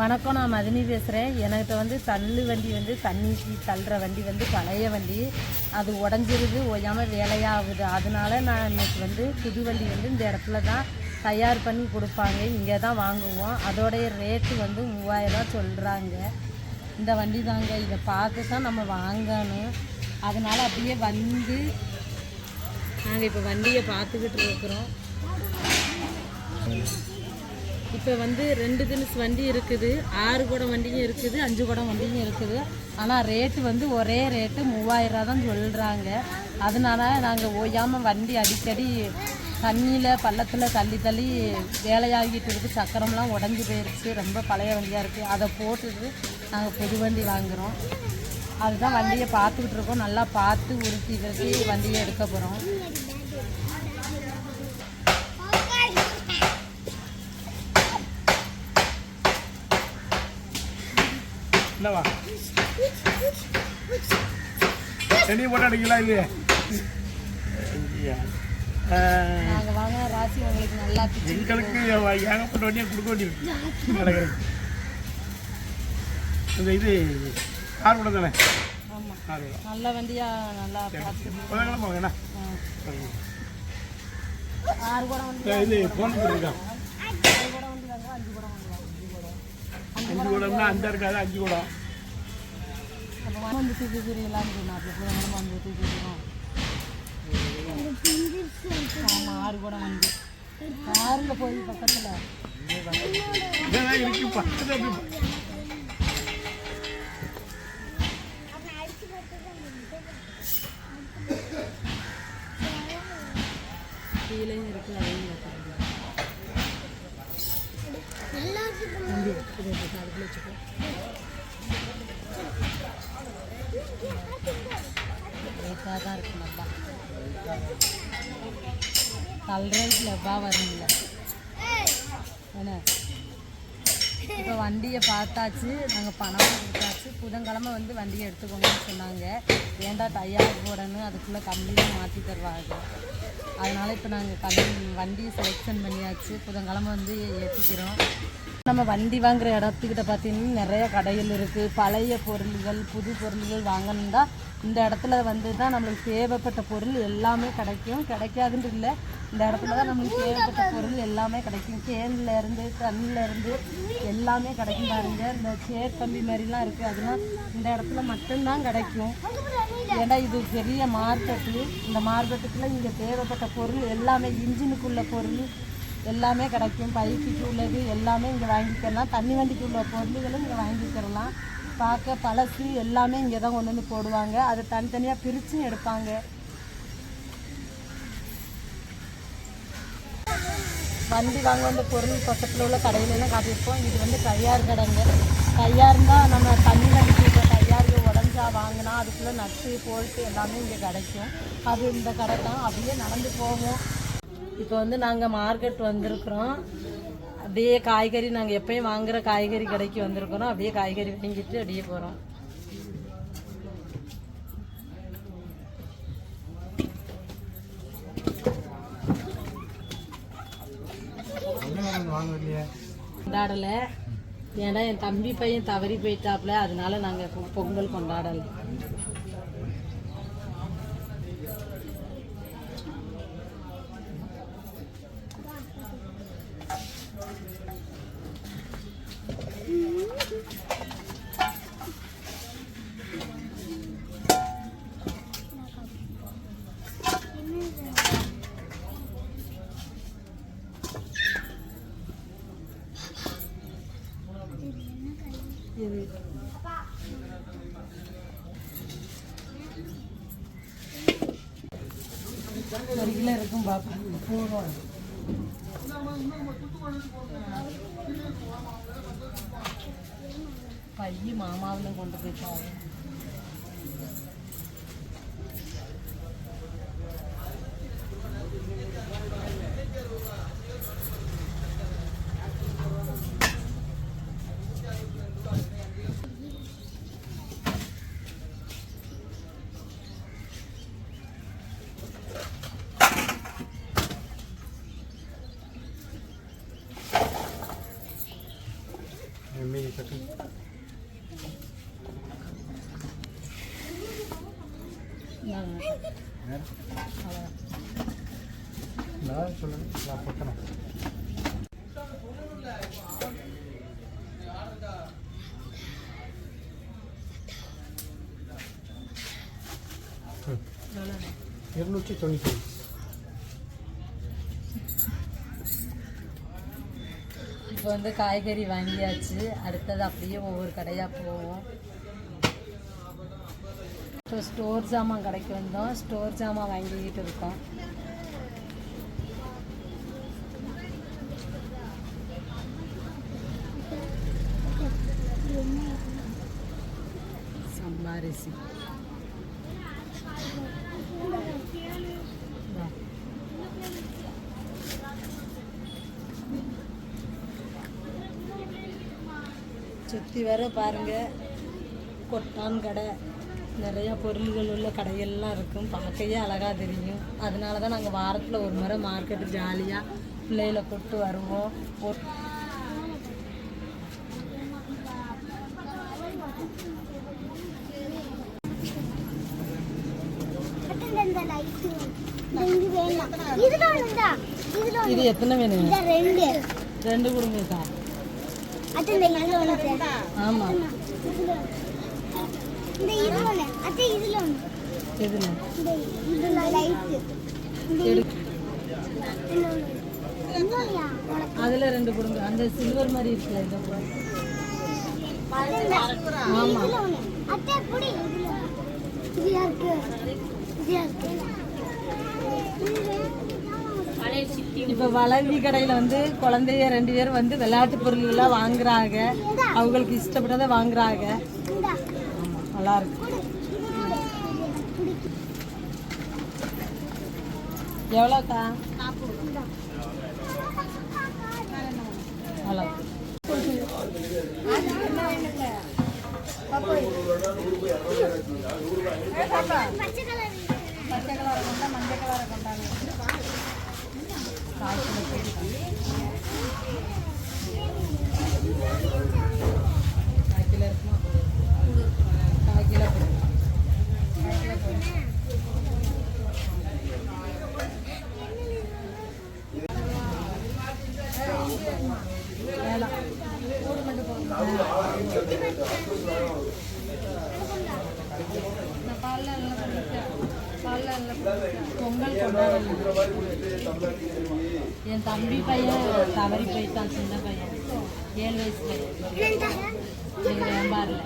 வணக்கம் நான் மதினி பேசுகிறேன் எனக்கிட்ட வந்து தள்ளு வண்டி வந்து தண்ணி தள்ளுற வண்டி வந்து பழைய வண்டி. அது உடஞ்சிருது ஓயாமல் வேலையாகுது. அதனால நான் இன்னைக்கு வந்து புது வண்டி வந்து இந்த இடத்துல தான் தயார் பண்ணி கொடுப்பாங்க. இங்கே தான் வாங்குவோம். அதோடைய ரேட்டு வந்து மூவாயிரம் சொல்கிறாங்க இந்த வண்டி தாங்க. இதை பார்த்து தான் நம்ம வாங்கணும். அதனால் அப்படியே வந்து நாங்கள் இப்போ வண்டியை பார்த்துக்கிட்டு இருக்கிறோம். இப்போ வந்து ரெண்டு தினசு வண்டி இருக்குது. ஆறு குடம் வண்டியும் இருக்குது அஞ்சு குடம் வண்டியும் இருக்குது. ஆனால் ரேட்டு வந்து ஒரே ரேட்டு மூவாயிரம் தான் சொல்கிறாங்க அதனால நாங்கள் ஓயாமல் வண்டி அடிக்கடி தண்ணியில் பள்ளத்தில் தள்ளி தள்ளி வேலையாகிட்டு இருக்குது சக்கரம்லாம் உடஞ்சி போயிருச்சு. ரொம்ப பழைய வண்டியாக இருக்குது அதை போட்டுட்டு நாங்கள் புது வண்டி வாங்குகிறோம் அதுதான் வண்டியை பார்த்துக்கிட்டு இருக்கோம். நல்லா பார்த்து உருட்டி உருட்டி வண்டியை எடுக்க போகிறோம் என்னவா தண்ணி போட்டு அடிக்கலாம் இல்லையே எங்களுக்கு ஏகப்பட்ட வண்டியை கொடுக்க நடக்கிறது இந்த இது கார் கூட தானே? நல்ல வண்டியாக நல்லா போங்க என்ன? ஆறு கூட வந்து இது ஃபோன் பண்ணிருக்கா ஆறு கூட வந்து வாங்க அஞ்சு கூட அஞ்சு கூடம்னா அஞ்சா இருக்காது அஞ்சு கூடம். வந்து தூக்கிக்கிறீங்களான்னு சொன்னாங்க புதன்கிழமை வந்து தூக்கிக்கிறோம் ஆமாம் ஆறு கூட வந்து. காரில் போய் பக்கத்தில். இதான் இருக்கு பக்கத்துல லேட்டாக தான் இருக்கும் நல்லா கல்ரேட்டில் எவ்வா வரும்ல. என்ன? இப்போ வண்டியை பார்த்தாச்சு நாங்கள் பணம் கொடுத்தாச்சு. புதன்கிழமை வந்து வண்டியை எடுத்துக்கோங்கன்னு சொன்னாங்க. ஏன்டா டயர் போடணும் அதுக்குள்ளே கம்பியில் மாற்றி தருவாங்க. அதனால் இப்போ நாங்கள் கம்பி வண்டியை செலெக்ஷன் பண்ணியாச்சு. புதன்கிழமை வந்து ஏற்றிக்கிறோம் நம்ம வண்டி வாங்குகிற இடத்துக்கிட்ட பார்த்தீங்கன்னா நிறைய கடைகள் இருக்குது பழைய பொருள்கள் புது பொருள்கள் வாங்கணும்னா இந்த இடத்துல வந்து தான் நம்மளுக்கு தேவைப்பட்ட பொருள் எல்லாமே கிடைக்கும். கிடைக்காதுன்னு இல்லை. இந்த இடத்துல தான் நம்மளுக்கு தேவைப்பட்ட பொருள் எல்லாமே கிடைக்கும். கேன்ல இருந்து தண்ணில இருந்து எல்லாமே கிடைக்கும் பாருங்க. இந்த சேர் கம்பி மாதிரிலாம் இருக்குது அதெல்லாம் இந்த இடத்துல மட்டும்தான் கிடைக்கும். ஏன்னா இது பெரிய மார்க்கெட்டு இந்த மார்க்கெட்டுக்குள்ள இங்கே தேவைப்பட்ட பொருள் எல்லாமே இன்ஜினுக்குள்ள பொருள் எல்லாமே கிடைக்கும். பைக்குக்கு உள்ளது எல்லாமே இங்கே வாங்கிக்கலாம். தண்ணி வண்டிக்கு உள்ள பொருள்களும் இங்கே வாங்கிக்கிறலாம் பார்க்க பழசு எல்லாமே இங்கே தான் கொண்டு வந்து போடுவாங்க. அதை தனித்தனியாக பிரிச்சும் எடுப்பாங்க. வண்டி வாங்க வந்த பொருள் பக்கத்தில் உள்ள கடையிலலாம் காட்டியிருப்போம் இது வந்து கையார் கடைங்க. கையார்னா நம்ம தண்ணி வண்டிக்கு இப்போ கையார் உடஞ்சா வாங்கினா அதுக்குள்ளே நட்டு போல்ட்டு எல்லாமே இங்கே கிடைக்கும். அது இந்த கடை தான் அப்படியே நடந்து போவோம் இப்போ வந்து நாங்கள் மார்க்கெட் வந்திருக்கிறோம். அப்படியே காய்கறி நாங்கள் எப்பயும் வாங்குற காய்கறி கடைக்கு வந்திருக்கிறோம் அப்படியே காய்கறி வாங்கிட்டு அப்படியே போகிறோம் வாங்க கொண்டாடலை. ஏன்னா என் தம்பி பையன் தவறி போயிட்டாப்புல அதனால நாங்கள் பொங்கல் கொண்டாடலை. ஒரு கிலோ இருக்கும் பாப்பா பையன் மாமாவிலும் கொண்டு போயிட்டோம் நான் சொல்லுங்கள் நான் அவ்வளவுதான். இருநூற்றி தொண்ணூற்றி இப்போ வந்து காய்கறி வாங்கியாச்சு. அடுத்தது அப்படியே ஒவ்வொரு கடையாக போவோம். இப்போ ஸ்டோர் ஜாமான் கடைக்கு வந்தோம். ஸ்டோர் ஜாமான் வாங்கிக்கிட்டு இருக்கோம். சம்பாரிசி சுற்றி வர பாருங்க. கொட்டான் கடை. நிறைய பொருள்கள் உள்ள கடையெல்லாம் இருக்கும். பார்க்கையே அழகாக தெரியும். அதனால தான் நாங்கள் வாரத்தில் ஒரு முறை மார்க்கெட்டு ஜாலியாக பிள்ளைகளை கூப்பிட்டு வருவோம். இந்த லைட் வேணும். இதுல இதுல. இது எத்தனை இந்த ரெண்டு. ரெண்டு அத்தை இந்த ஒண்ணு ஆமாம் இதுல ஒண்ணு. இந்த இதுல ஒண்ணு. அத்தை இதுல ஒண்ணு. எதுல? இந்த இதுல லைட் இந்த எடு. இன்னொன்னு. இன்னொன்னுயா? உனக்கு. அதில் ரெண்டு கொடுங்க. அந்த சில்வர் மாதிரி இருக்குல்ல இதை. கூட. இதுல ஆமா. இதுல ஒண்ணு. அத்தை புடி. இதுல. இது யாருக்கு இது யாருக்கு இப்போ வளர்வி கடையில் வந்து குழந்தைய ரெண்டு பேரும் வந்து விளையாட்டு பொருள்கள்லாம் வாங்குறாங்க. அவங்களுக்கு இஷ்டப்பட்டதை வாங்குறாங்க. நல்லா இருக்கு. எவ்வளோக்கா ஹலோ பாப்பா கலர் பச்சை கலரை கொண்டா மஞ்சள் கலரை கொண்டாங்க கால் கிலோ போயிட்டு கால் கிலோ இருக்குமா கால் கிலோ போடு. கால் கிலோ போடு. வேணாம். கூடு மட்டும் போதும். இந்த பால்ல எல்லாம் குடிக்க. பால்ல எல்லாம் குடிக்க. பொங்கல் கொண்டாடணும் என் தம்பி பையன் தவறி போயிட்டான் சின்ன பையன். ஏழு வயசு பையன் வேம்பாரில்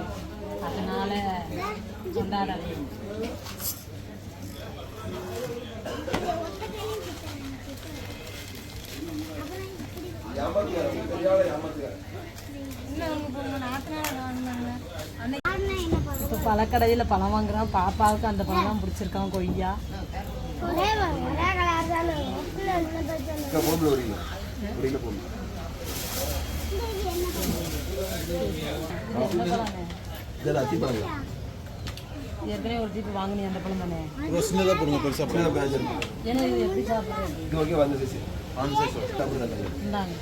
அதனால கொண்டாடலை. ஆனா என்ன பண்ணும் இப்போ பழக்கடையில் பழம் வாங்குறான். பாப்பாவுக்கு அந்த பழம் தான் பிடிச்சிருக்கான் கொய்யா. ஒரே ஒரே கலர் தானே ஒப்புல என்ன பிரச்சனை அக்கா பொம்பளை வரீங்க வரீங்களா பொம்பளை இது என்ன பழம்? இதில் அத்தி பழங்க ஏற்கனவே ஒரு ஜீப்பு வாங்கினீ அந்த பழம் தானே? சின்னதாக போடுங்க பெருசாக இருக்கு. ஏன்னா இது எப்படி சாப்பிட்றது? இது ஓகே வந்து இந்தாங்க.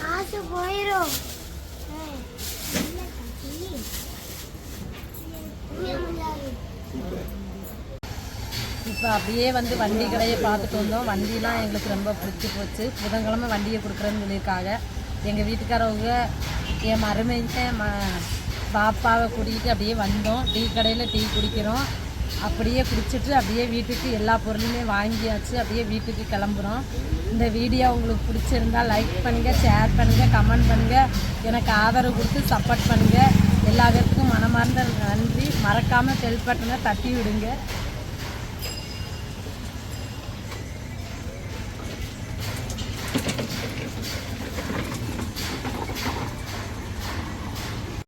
காசு போயிடும் இப்போ அப்படியே வந்து வண்டி கடையை பார்த்துட்டு வந்தோம். வண்டிலாம் எங்களுக்கு ரொம்ப பிடிச்சி போச்சு. புதன்கிழமை வண்டியை கொடுக்குறேன்னு சொல்லியிருக்காங்க. எங்கள் வீட்டுக்காரவங்க என் மருமையை ம பாப்பாவை கூட்டிகிட்டு அப்படியே வந்தோம். டீ கடையில் டீ குடிக்கிறோம். அப்படியே குடிச்சிட்டு அப்படியே வீட்டுக்கு எல்லா பொருளுமே வாங்கியாச்சு அப்படியே வீட்டுக்கு கிளம்புறோம். இந்த வீடியோ உங்களுக்கு பிடிச்சிருந்தா லைக் பண்ணுங்கள் ஷேர் பண்ணுங்கள் கமெண்ட் பண்ணுங்கள் எனக்கு ஆதரவு கொடுத்து சப்போர்ட் பண்ணுங்கள் எல்லா பேருக்கும் மனமார்ந்த நன்றி. மறக்காமல் பெல் பட்டனை தட்டி விடுங்க.